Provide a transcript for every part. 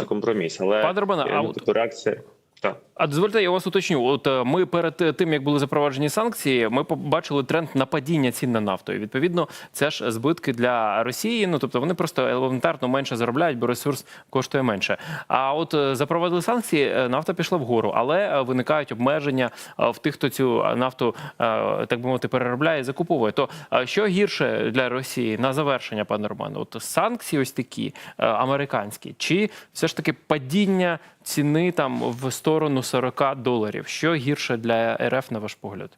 це компроміс. Але Пане Романе, а от- тобто реакція А дозвольте, я вас уточню. От е, ми перед е, тим, як були запроваджені санкції, ми побачили тренд на падіння цін на нафту. І відповідно, це ж збитки для Росії. Ну тобто вони просто елементарно менше заробляють, бо ресурс коштує менше. А от е, запровадили санкції, нафта пішла вгору, але виникають обмеження в тих, хто цю нафту так би мовити переробляє і закуповує. То що гірше для Росії на завершення, пане Романе? От санкції, ось такі американські, чи все ж таки падіння ціни там в сторону 40 доларів? Що гірше для РФ на ваш погляд?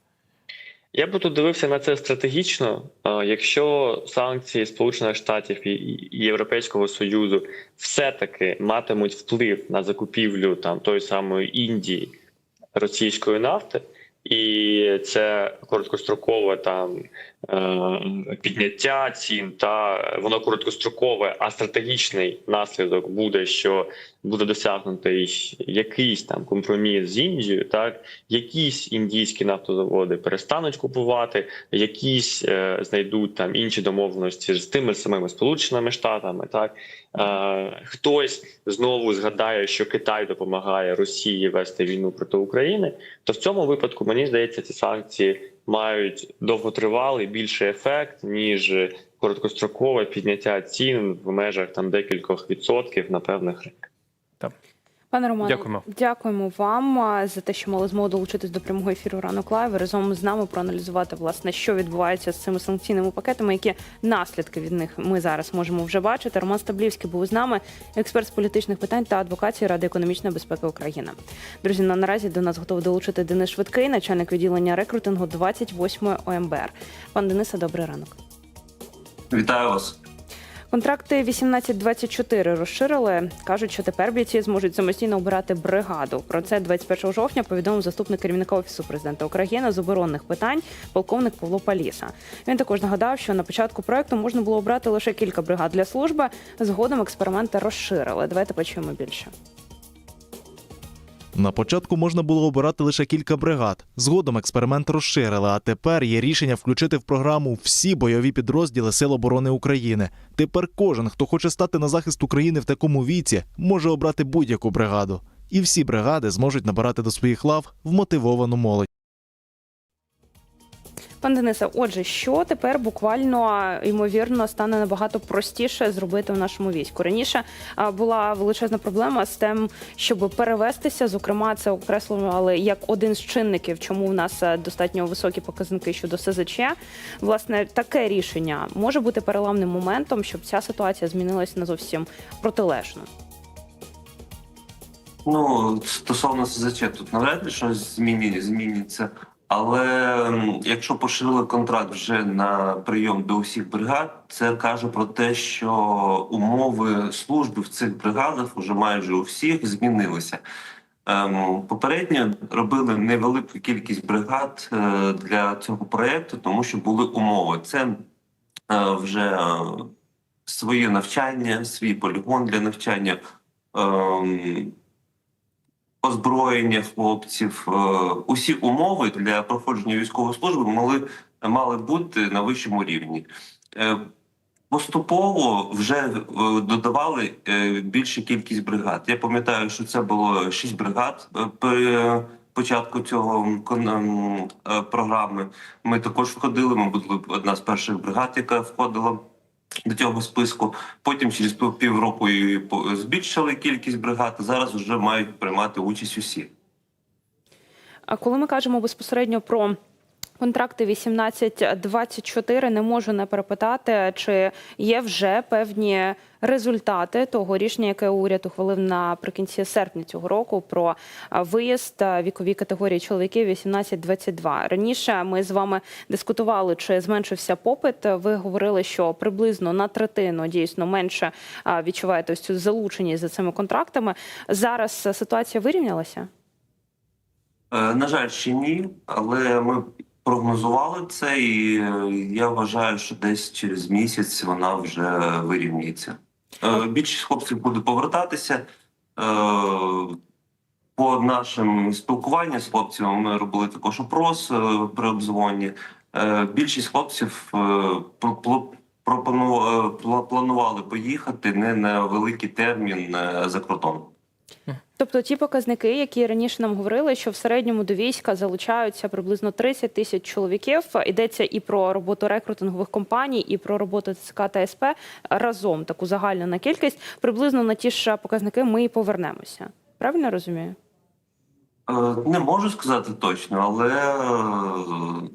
Я би тут дивився на це стратегічно. Якщо санкції Сполучених Штатів і Європейського Союзу все-таки матимуть вплив на закупівлю там тої самої Індії російської нафти, і це короткострокове там підняття цін, та воно короткострокове, а стратегічний наслідок буде, що буде досягнутий якийсь там компроміс з Індією, так якісь індійські нафтозаводи перестануть купувати, якісь е, знайдуть там інші домовленості з тими самими сполученими штатами. Так е, хтось знову згадає, що Китай допомагає Росії вести війну проти України. То в цьому випадку мені здається, ці санкції мають довготривалий більший ефект ніж короткострокове підняття цін в межах там декількох відсотків на певних ринках. Пане Романе, Дякуємо. дякуємо вам за те, що мали змогу долучитись до прямого ефіру ранок лайв. і Разом з нами проаналізувати власне, що відбувається з цими санкційними пакетами, які наслідки від них ми зараз можемо вже бачити. Роман Стаблівський був з нами, експерт з політичних питань та адвокації Ради економічної безпеки України. Друзі, на наразі до нас готовий долучити Денис Швидкий, начальник відділення рекрутингу 28 ОМБР. Пан Денисе, добрий ранок. Вітаю вас. Контракти 1824 розширили. кажуть, що тепер бійці зможуть самостійно обирати бригаду. Про це 21 жовтня повідомив заступник керівника офісу президента України з оборонних питань, полковник Павло Паліса. Він також нагадав, що на початку проекту можна було обрати лише кілька бригад для служби. Згодом експерименти розширили. Давайте почуємо більше. На початку можна було обирати лише кілька бригад. Згодом експеримент розширили, а тепер є рішення включити в програму всі бойові підрозділи Сил оборони України. Тепер кожен, хто хоче стати на захист України в такому віці, може обрати будь-яку бригаду. І всі бригади зможуть набирати до своїх лав вмотивовану молодь. Пан Денисе, отже, що тепер буквально ймовірно стане набагато простіше зробити в нашому війську? Раніше була величезна проблема з тим, щоб перевестися. Зокрема, це окреслювали як один з чинників, чому в нас е, достатньо високі показники щодо СЗЧ. Власне, таке рішення може бути переламним моментом, щоб ця ситуація змінилася на зовсім протилежну. Ну, стосовно СЗЧ, тут навряд ли щось зміні, зміниться. Але якщо поширили контракт вже на прийом до усіх бригад, це каже про те, що умови служби в цих бригадах вже майже у всіх змінилися. Ем, попередньо робили невелику кількість бригад е, для цього проекту, тому що були умови. Це е, вже своє навчання, свій полігон для навчання. Озброєння хлопців, е, усі умови для проходження військової служби мали, мали бути на вищому рівні. Е, Поступово вже е, додавали більшу кількість бригад. Я пам'ятаю, що це було шість бригад при початку цього ем, програми. Ми також входили. Ми були одна з перших бригад, яка входила до цього списку. Потім через пів- півроку по- збільшили кількість бригад. Зараз вже мають приймати участь усі. А коли ми кажемо безпосередньо про контракти 18-24, не можу не перепитати, чи є вже певні результати того рішення, яке уряд ухвалив наприкінці серпня цього року про виїзд віковій категорії чоловіків 18-22. Раніше ми з вами дискутували, чи зменшився попит. Ви говорили, що приблизно на третину дійсно менше відчуваєте ось цю залученість за цими контрактами. Зараз ситуація вирівнялася. Е, На жаль, ще ні, але ми прогнозували це, і е, я вважаю, що десь через місяць вона вже вирівняється. Е, Більшість хлопців буде повертатися. Е, По нашим спілкуванням з хлопцями ми робили також опрос при обзвоні. Більшість хлопців про- про- пропону- пла- планували поїхати не на великий термін за кордон. Тобто ті показники, які раніше нам говорили, що в середньому до війська залучаються приблизно 30 тисяч чоловіків. Йдеться і про роботу рекрутингових компаній, і про роботу ТЦК та СП разом таку загальну на кількість. Приблизно на ті ж показники ми і повернемося. Правильно розумію? Е, Не можу сказати точно, але е,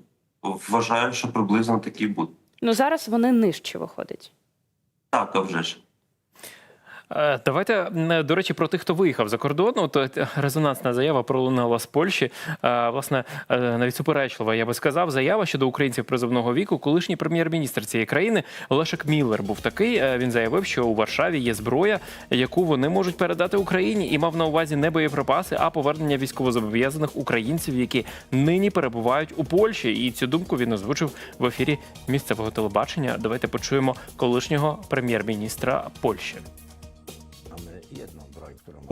вважаю, що приблизно такі будуть. Ну зараз вони нижче виходять. Так, а вже ж. Е, Давайте м, до речі про тих, хто виїхав за кордон. От е, резонансна заява пролунала з Польщі. Е, Власне, е, навіть суперечлива, я би сказав, заява щодо українців призовного віку. Колишній прем'єр-міністр цієї країни Лешек Міллер був такий. Е, Він заявив, що у Варшаві є зброя, яку вони можуть передати Україні, і мав на увазі не боєприпаси, а повернення військовозобов'язаних українців, які нині перебувають у Польщі. І цю думку він озвучив в ефірі місцевого телебачення. Давайте почуємо колишнього прем'єр-міністра Польщі.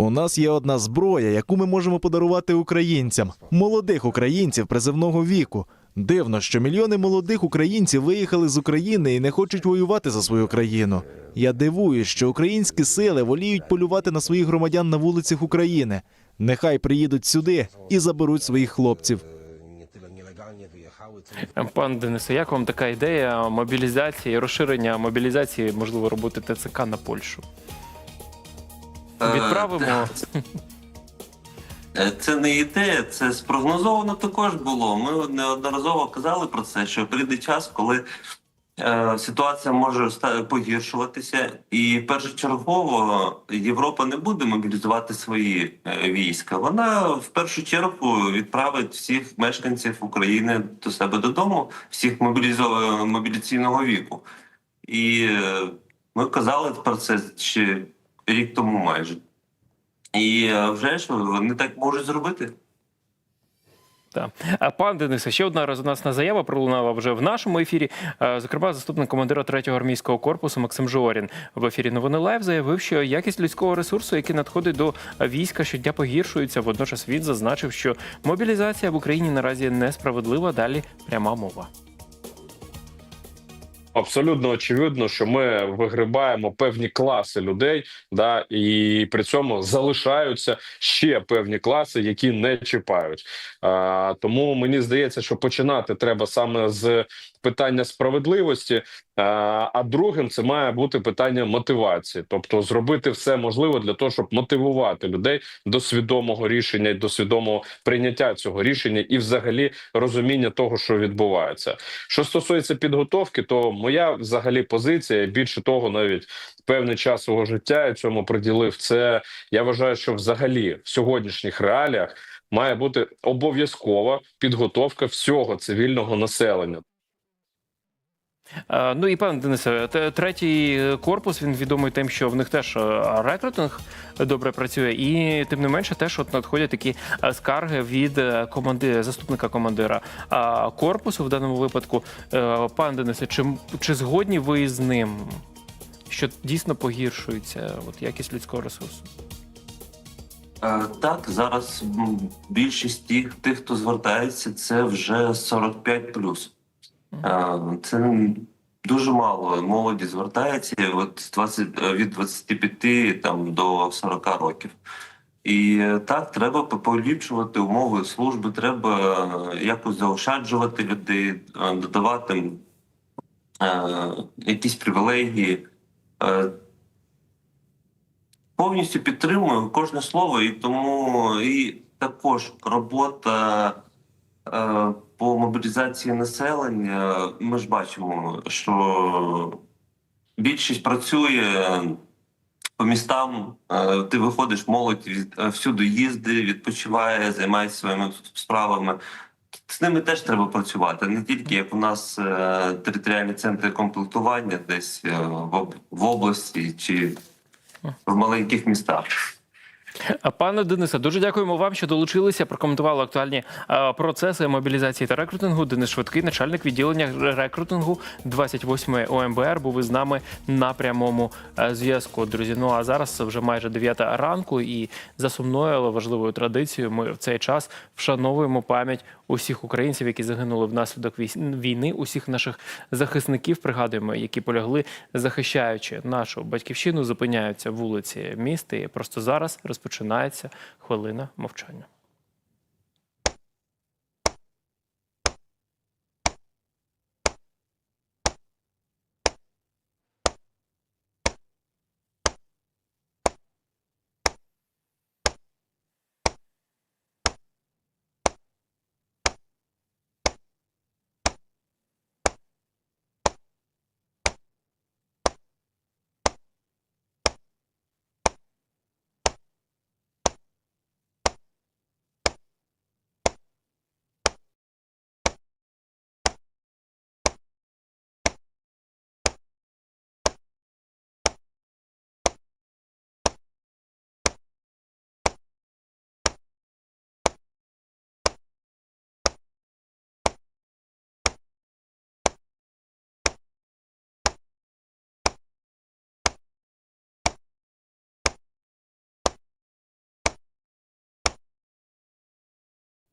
У нас є одна зброя, яку ми можемо подарувати українцям, молодих українців призивного віку. Дивно, що мільйони молодих українців виїхали з України і не хочуть воювати за свою країну. Я дивуюсь, що українські сили воліють полювати на своїх громадян на вулицях України. Нехай приїдуть сюди і заберуть своїх хлопців. Пан Денисе, як вам така ідея мобілізації, розширення мобілізації, можливо, робити ТЦК на Польщу? Е, Відправимо. Е, Це не ідея, це спрогнозовано також було. Ми неодноразово казали про це, що прийде час, коли е, ситуація може погіршуватися, і першочергово Європа не буде мобілізувати свої е, війська. Вона в першу чергу відправить всіх мешканців України до себе додому, всіх мобілізо- мобіляційного віку. І е, ми казали про це ще рік тому майже. І е, вже ж вони так можуть зробити. Так. А пан Денисе, ще одна резонансна заява пролунала вже в нашому ефірі. Е, Зокрема, заступник командира 3-го армійського корпусу Максим Жорін в ефірі Новини Лайв заявив, що якість людського ресурсу, який надходить до війська, щодня погіршується. Водночас він зазначив, що мобілізація в Україні наразі несправедлива. Далі пряма мова. Абсолютно очевидно, що ми вигрибаємо певні класи людей, да і при цьому залишаються ще певні класи, які не чіпають. А, тому мені здається, що починати треба саме з питання справедливості. А, а другим це має бути питання мотивації, тобто зробити все можливе для того, щоб мотивувати людей до свідомого рішення і до свідомого прийняття цього рішення, і взагалі розуміння того, що відбувається. Що стосується підготовки, то моя взагалі позиція більше того, навіть певний час свого життя я цьому приділив. Це я вважаю, що взагалі в сьогоднішніх реаліях має бути обов'язкова підготовка всього цивільного населення. Е, Ну і пане Денисе, третій корпус він відомий тим, що в них теж е, рекрутинг добре працює, і тим не менше, теж от надходять такі е, скарги від команди заступника командира корпусу в даному випадку. Пане Денисе, чи, чи згодні ви з ним? Що дійсно погіршується от якість людського ресурсу? Так, зараз більшість тих, тих, хто звертається, це вже 45 Е, Це дуже мало молоді звертається от 20, е, від 25 там, до 40 років. І е, так, треба поліпшувати умови служби, треба е, якось заощаджувати людей, додавати м, е, якісь привілегії. Е, повністю підтримую кожне слово, і тому і також робота е, по мобілізації населення. Ми ж бачимо, що більшість працює по містам. Е, ти виходиш, молодь е, всюди їздить, відпочиває, займається своїми справами. З ними теж треба працювати, не тільки як у нас е, територіальні центри комплектування десь е, в області чи в маленьких містах. Пане Денисе, дуже дякуємо вам, що долучилися, прокоментували актуальні е, процеси мобілізації та рекрутингу. Денис Швидкий, начальник відділення рекрутингу 28 ОМБР, був із нами на прямому е, зв'язку. Друзі, ну а зараз вже майже 9 ранку, і за сумною, але важливою традицією, ми в цей час вшановуємо пам'ять усіх українців, які загинули внаслідок війни, усіх наших захисників. Пригадуємо, які полягли, захищаючи нашу батьківщину, зупиняються вулиці міста. І просто зараз розпочинається хвилина мовчання.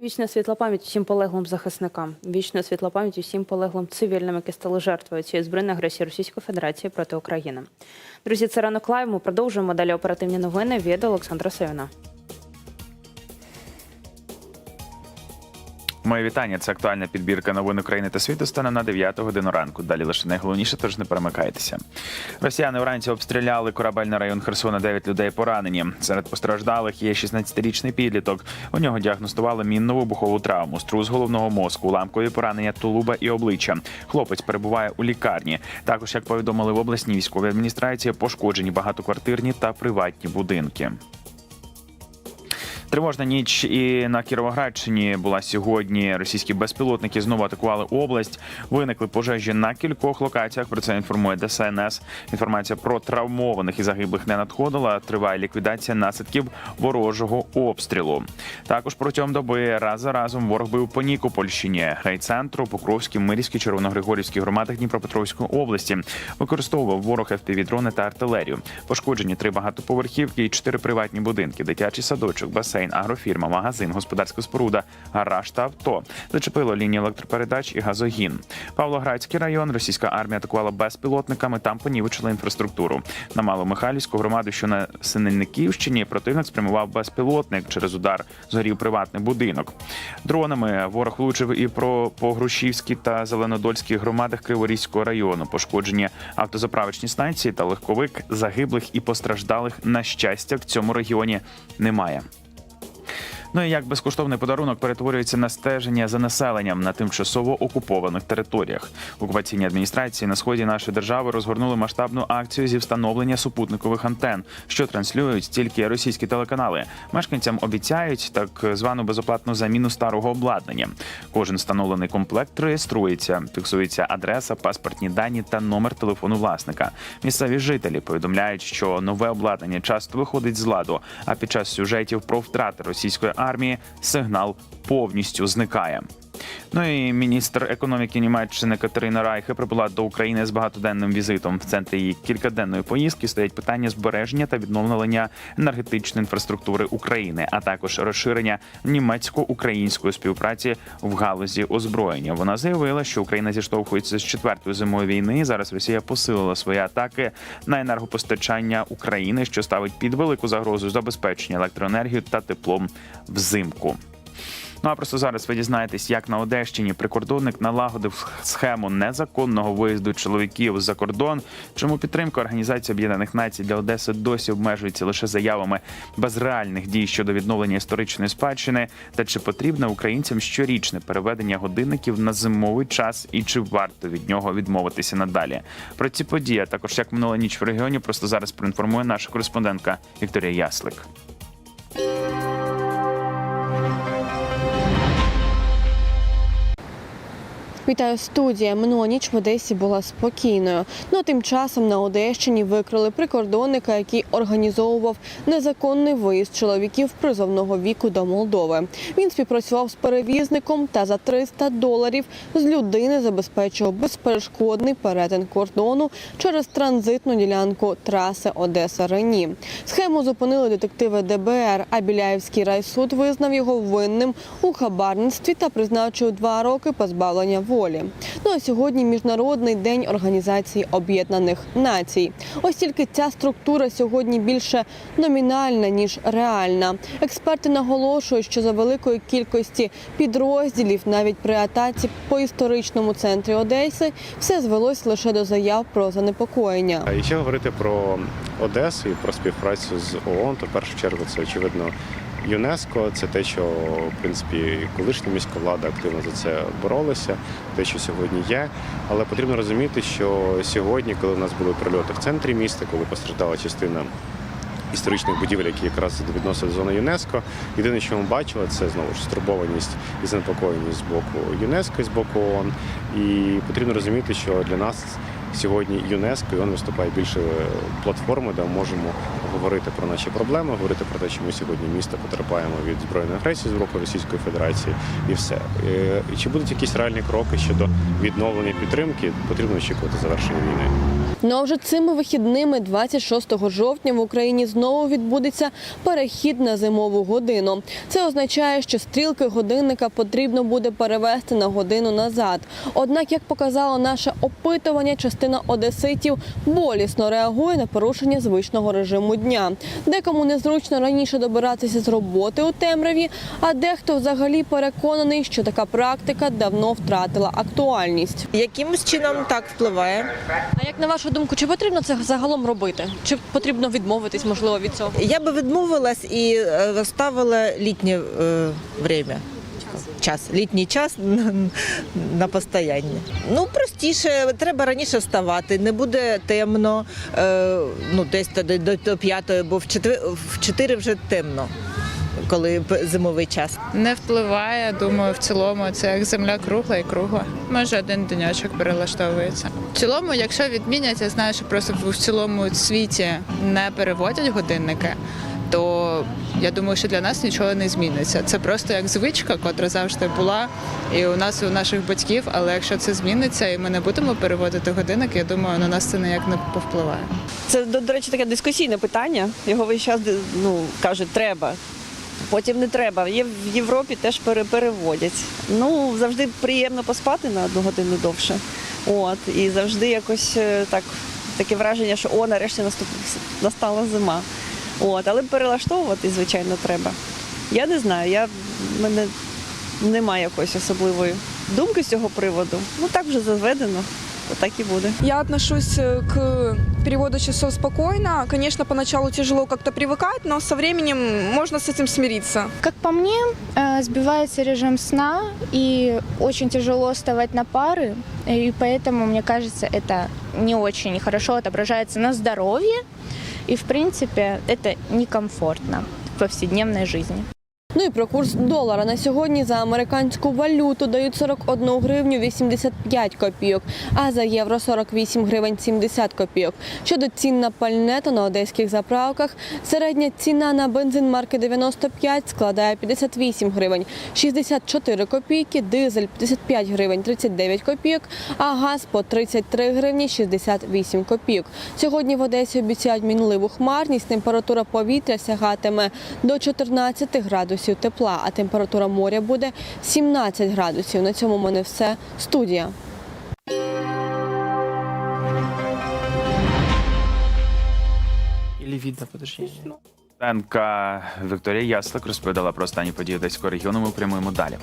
Вічна світла пам'ять усім полеглим захисникам. Вічна світла пам'ять усім полеглим цивільним, які стали жертвою цієї збройної агресії Російської Федерації проти України. Друзі, це ранок лайв. Ми продовжуємо далі оперативні новини від Олександра Севіна. Моє вітання. Це актуальна підбірка новин України та світу стане на 9 годину ранку. Далі лише найголовніше, тож не перемикайтеся. Росіяни вранці обстріляли корабельний район Херсона. 9 людей поранені. Серед постраждалих є 16-річний підліток. У нього діагностували мінну вибухову травму, струс головного мозку, уламкові поранення тулуба і обличчя. Хлопець перебуває у лікарні. Також, як повідомили в обласній військовій адміністрації, пошкоджені багатоквартирні та приватні будинки. Тривожна ніч і на Кіровоградщині була сьогодні. Російські безпілотники знову атакували область. Виникли пожежі на кількох локаціях. Про це інформує ДСНС. Інформація про травмованих і загиблих не надходила. Триває ліквідація наслідків ворожого обстрілу. Також протягом доби раз за разом ворог бив по Нікопольщині, райцентру, Покровській, Мирівській, Червоногригорівській громадах Дніпропетровської області. Використовував ворог FPV-дрони та артилерію. Пошкоджені три багатоповерхівки і чотири приватні будинки, дитячий садочок, басейн, агрофірма, магазин, господарська споруда, гараж та авто. Зачепило лінії електропередач і газогін. Павлоградський район російська армія атакувала безпілотниками. Там понівечила інфраструктуру. На Маломихайлівську громаду, що на Синельниківщині, противник спрямував безпілотник. Через удар згорів приватний будинок. Дронами ворог влучив і про по Грушівській та Зеленодольській громадах Криворізького району. Пошкоджені автозаправочні станції та легковик загиблих і постраждалих на щастя в цьому регіоні немає. Ну і як безкоштовний подарунок перетворюється на стеження за населенням на тимчасово окупованих територіях. Окупаційні адміністрації на сході нашої держави розгорнули масштабну акцію зі встановлення супутникових антен, що транслюють тільки російські телеканали. Мешканцям обіцяють так звану безоплатну заміну старого обладнання. Кожен встановлений комплект реєструється, фіксується адреса, паспортні дані та номер телефону власника. Місцеві жителі повідомляють, що нове обладнання часто виходить з ладу, а під час сюжетів про втрати російської армії сигнал повністю зникає. Ну і міністр економіки Німеччини Катерина Райхе прибула до України з багатоденним візитом. В центрі її кількаденної поїздки стоять питання збереження та відновлення енергетичної інфраструктури України, а також розширення німецько-української співпраці в галузі озброєння. Вона заявила, що Україна зіштовхується з четвертою зимою війни. Зараз Росія посилила свої атаки на енергопостачання України, що ставить під велику загрозу забезпечення електроенергією та теплом взимку. Ну а просто зараз ви дізнаєтесь, як на Одещині прикордонник налагодив схему незаконного виїзду чоловіків за кордон. Чому підтримка Організації Об'єднаних Націй для Одеси досі обмежується лише заявами без реальних дій щодо відновлення історичної спадщини? Та чи потрібне українцям щорічне переведення годинників на зимовий час і чи варто від нього відмовитися надалі? Про ці події а також як минула ніч в регіоні. Просто зараз проінформує наша кореспондентка Вікторія Яслик. Вітаю студія. Минула ніч в Одесі була спокійною. Ну а тим часом на Одещині викрили прикордонника, який організовував незаконний виїзд чоловіків призовного віку до Молдови. Він співпрацював з перевізником та за 300 доларів з людини забезпечував безперешкодний перетин кордону через транзитну ділянку траси Одеса Рені. Схему зупинили детективи ДБР. А Біляївський райсуд визнав його винним у хабарництві та призначив два роки позбавлення волі. Ну а сьогодні міжнародний день організації Об'єднаних Націй. Ось тільки ця структура сьогодні більше номінальна ніж реальна. Експерти наголошують, що за великої кількості підрозділів, навіть при атаці по історичному центрі Одеси, все звелось лише до заяв про занепокоєння. Якщо говорити про Одесу і про співпрацю з ООН, то в першу чергу це очевидно ЮНЕСКО. Це те, що в принципі колишня міська влада активно за це боролася, те, що сьогодні є. Але потрібно розуміти, що сьогодні, коли в нас були прильоти в центрі міста, коли постраждала частина. Історичних будівель, які якраз відносять до зони ЮНЕСКО. Єдине, що ми бачили, це знову ж стурбованість і занепокоєність з боку ЮНЕСКО і з боку ООН. І потрібно розуміти, що для нас сьогодні ЮНЕСКО і він виступає більше платформи, де ми можемо говорити про наші проблеми, говорити про те, що ми сьогодні місто потерпаємо від збройної агресії з боку Російської Федерації, і все. Е, І чи будуть якісь реальні кроки щодо відновлення підтримки? Потрібно очікувати завершення війни. Ну а вже цими вихідними, 26 жовтня, в Україні знову відбудеться перехід на зимову годину. Це означає, що стрілки годинника потрібно буде перевести на годину назад. Однак, як показало наше опитування, частина одеситів болісно реагує на порушення звичного режиму дня. Декому незручно раніше добиратися з роботи у темряві, а дехто взагалі переконаний, що така практика давно втратила актуальність. Якимось чином так впливає. А як на вашу думку, чи потрібно це загалом робити? Чи потрібно відмовитись, можливо, від цього? Я би відмовилась і е, ставила літнє е, время. Час, літній час на, постоянні. Ну простіше, треба раніше вставати, не буде темно. Е, ну десь до, п'ятої, бо в четвер в чотири вже темно, коли зимовий час. Не впливає, думаю, в цілому це як земля кругла і кругла. Може, один денечок перелаштовується. В цілому, якщо відмінять, я знаю, що просто в цілому світі не переводять годинники, то я думаю, що для нас нічого не зміниться. Це просто як звичка, котра завжди була, і у нас і у наших батьків. Але якщо це зміниться, і ми не будемо переводити годинники, я думаю, на нас це ніяк не повпливає. Це, до, до речі, таке дискусійне питання. Його весь час ну, кажуть, треба. Потім не треба. Є в Європі теж пере- переводять. Ну, завжди приємно поспати на одну годину довше. От, і завжди якось е, так, таке враження, що о, нарешті наступ, настала зима. От, але перелаштовувати, звичайно, треба. Я не знаю, я, в мене немає якоїсь особливої думки з цього приводу. Ну так вже заведено, то так і буде. Я отношусь э, к переводу часов спокойно. Конечно, поначалу тяжело как-то привыкать, но со временем можно с этим смириться. Как по мне, э, сбивается режим сна, и очень тяжело вставать на пары, и поэтому, мне кажется, это не очень хорошо отображается на здоровье, и, в принципе, это некомфортно в повседневной жизни. Ну і про курс долара на сьогодні за американську валюту дають 41 гривню 85 копійок, а за євро 48 гривень 70 копійок. Щодо цін на пальне, то на одеських заправках середня ціна на бензин марки 95 складає 58 гривень 64 копійки, дизель 55 гривень 39 копійок, а газ по 33 гривні 68 копійок. Сьогодні в Одесі обіцяють мінливу хмарність, температура повітря сягатиме до 14 градусів тепла, а температура моря буде 17 градусів. На цьому в мене все. Студія. Ілі видно, подожди. Тенка Вікторія Яслик розповідала про останні події Одеського регіону. Ми прямуємо далі.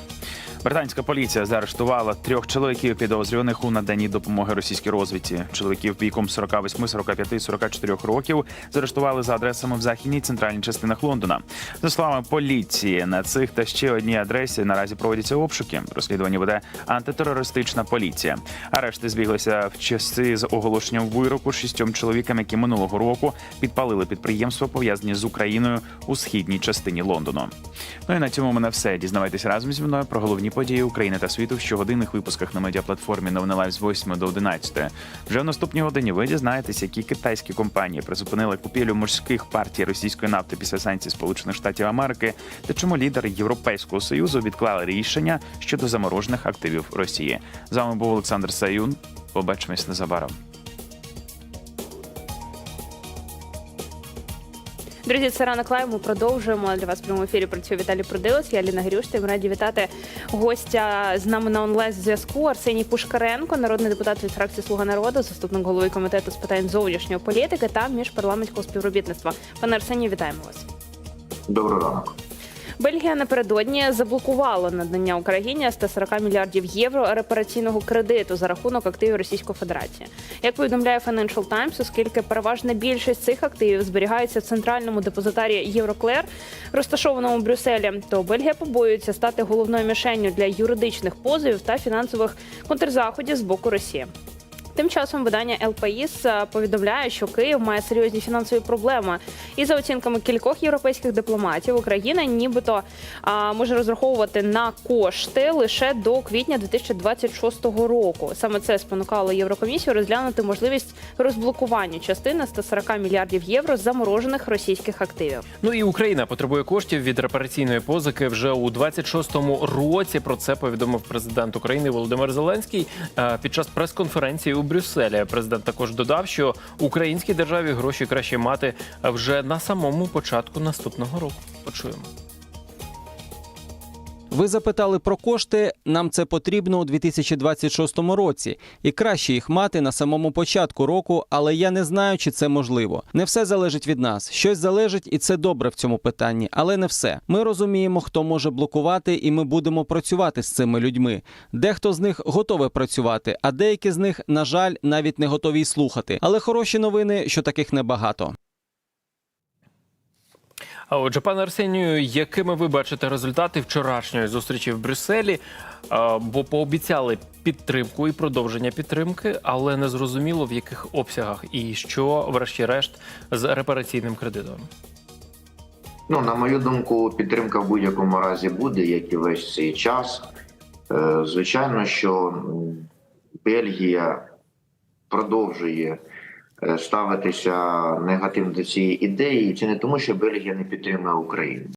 Британська поліція заарештувала трьох чоловіків, підозрюваних у наданні допомоги російській розвідці. Чоловіків віком 48, 45 і 44 років заарештували за адресами в західній центральній частинах Лондона. За словами поліції, на цих та ще одній адресі наразі проводяться обшуки. Розслідування веде антитерористична поліція. Арешти збіглися в часи з оголошенням вироку шістьом чоловікам, які минулого року підпалили підприємства, пов'язані з Україною. у східній частині Лондону. Ну і на цьому мене все. Дізнавайтесь разом зі мною про головні події України та світу в щогодинних випусках на медіаплатформі Новини Лайв з 8 до 11. Вже в наступній годині ви дізнаєтесь, які китайські компанії призупинили купівлю морських партій російської нафти після санкцій Сполучених Штатів Америки, та чому лідери Європейського союзу відклали рішення щодо заморожених активів Росії. З вами був Олександр Саюн. Побачимось незабаром. Друзі, це ранок лайв. Ми продовжуємо для вас в прямому ефірі. Працює Віталій Продилос. Я Ліна Грюш. Ми раді вітати гостя з нами на онлайн зв'язку. Арсеній Пушкаренко, народний депутат від фракції Слуга народу, заступник голови комітету з питань зовнішньої політики та міжпарламентського співробітництва. Пане Арсенію, вітаємо вас. Добрий ранок. Бельгія напередодні заблокувала надання Україні 140 мільярдів євро репараційного кредиту за рахунок активів Російської Федерації. Як повідомляє Financial Times, оскільки переважна більшість цих активів зберігається в центральному депозитарі Євроклер, розташованому в Брюсселі, то Бельгія побоюється стати головною мішенню для юридичних позовів та фінансових контрзаходів з боку Росії. Тим часом видання ЛПІС е, повідомляє, що Київ має серйозні фінансові проблеми. І за оцінками кількох європейських дипломатів, Україна нібито а, може розраховувати на кошти лише до квітня 2026 року. Саме це спонукало Єврокомісію розглянути можливість розблокування частини 140 мільярдів євро заморожених російських активів. Ну і Україна потребує коштів від репараційної позики вже у 26-му році. Про це повідомив президент України Володимир Зеленський е, під час прес-конференції у Брюсселі. Президент також додав, що українській державі гроші краще мати вже на самому початку наступного року. Почуємо. Ви запитали про кошти. Нам це потрібно у 2026 році, і краще їх мати на самому початку року, але я не знаю, чи це можливо. Не все залежить від нас. Щось залежить, і це добре в цьому питанні, але не все. Ми розуміємо, хто може блокувати, і ми будемо працювати з цими людьми. Дехто з них готовий працювати, а деякі з них, на жаль, навіть не готові й слухати. Але хороші новини, що таких небагато. А отже, пане Арсенію, якими ви бачите результати вчорашньої зустрічі в Брюсселі? А, Бо пообіцяли підтримку і продовження підтримки, але не зрозуміло в яких обсягах і що, врешті-решт, з репараційним кредитом. Ну, на мою думку, підтримка в будь-якому разі буде, як і весь цей час. Е, Звичайно, що Бельгія продовжує ставитися негативно до цієї ідеї, чи не тому, що Бельгія не підтримує Україну.